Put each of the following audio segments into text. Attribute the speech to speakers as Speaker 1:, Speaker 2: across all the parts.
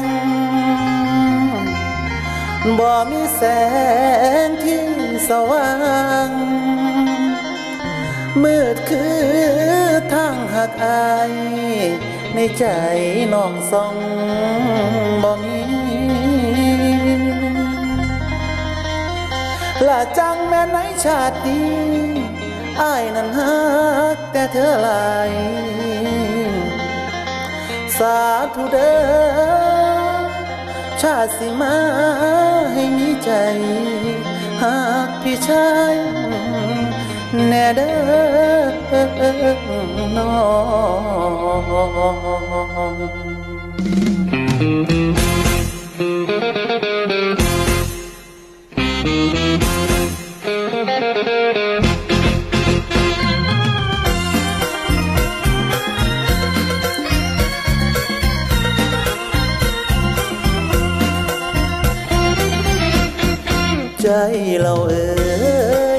Speaker 1: งบ่มีแสงที่สว่างมืดคือทางหักอายในใจน้องสองบ่มีละจังแม่ไหนชาติดีอายนั้นฮักแต่เธอหลาย สาธุเด้อ ชาติสิมาให้มีใจ หากพี่ชายแน่เด้อน้อง ใจเราเอ่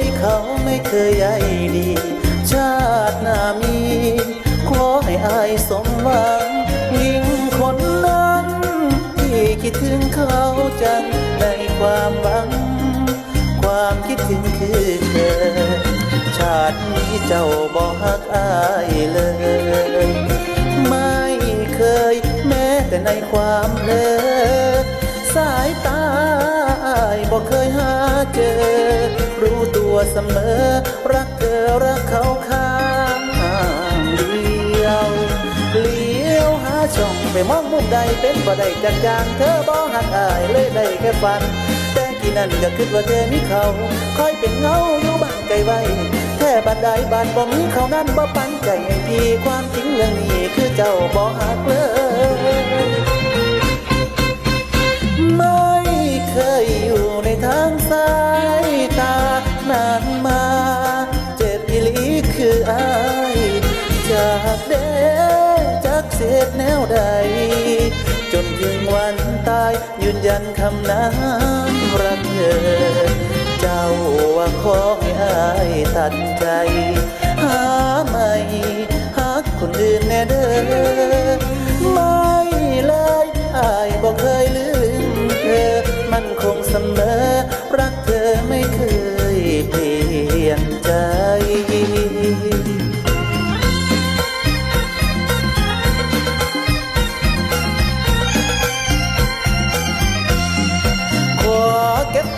Speaker 1: ยเขาไม่เคยใยดี ชาติหน้ามี ขอให้อายสมหวังยิ่งคนนั้นที่คิดถึงเขาจังในความหวัง ความคิดถึงคือเธอ ชาตินี้เจ้าบอกหักอายเลย ไม่เคยแม้แต่ในความเลอสายตาอายบอกเคยหา เจอ รู้ตัวเสมอ รักเธอรักเขาข้างเดียวเลี้ยวหาช่องไปมองมุมใดเป็นบ่ได้จักอย่างเธอบอกหักอายเลยได้แค่ฝัน แต่กี่นั้นก็คิดว่าเธอมีเขา คอยเป็นเงาอยู่บ้านไกลไว้แค่บัดใดบานบ่มีเขานั้นบ่ปันใจให้พี่ความจริงเรื่องนี้คือเจ้าบ่หักเลย ออายจากเด้จากเศษแนวใด จนถึงวันตายยืนยันคำนั้นรักเธอ เจ้าว่าขอให้อายตัดใจ หาไม่หากคนอื่นแน่เด้อ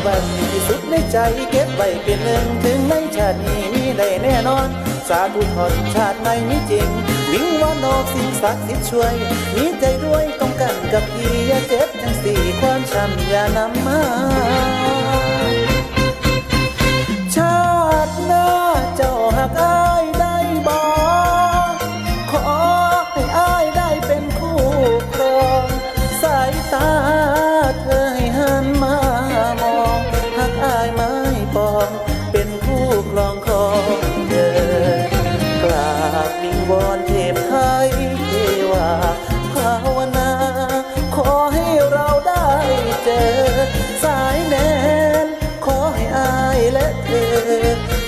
Speaker 1: ไว้ที่สุดในใจเก็บไว้เป็นหนึ่งถึงในชาตินี้มีได้แน่นอน สาธุทนชาติไม่มีจริง วิงว่านอกสิ่งศักดิ์สิทธิ์ช่วย มีใจด้วยต้องกันกับพี่อย่าเจ็บจังสี่ความช้ำอย่านำมา ชาติหน้า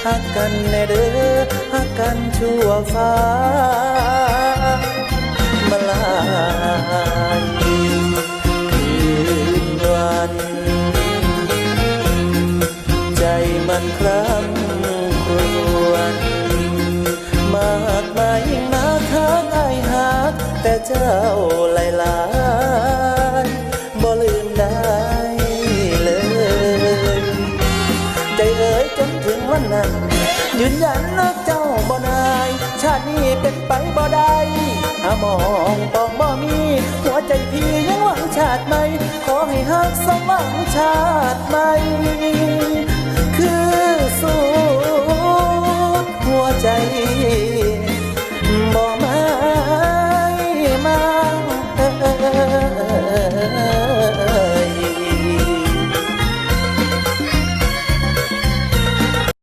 Speaker 1: อหักกันแน่เด้อหักกันชั่วฟ้ามาลายคืนวัน ใจมันคร่ำครวญมากมายนักหักไอายหักแต่เจ้าหลายหลาย นยันนักเจ้าบ่นาย ชาตินี้เป็นไปบ่ได้หามองปองบ่มี หัวใจพี่ยังหวังชาติใหม่ ขอให้ฮักสมหวังชาติใหม่คือ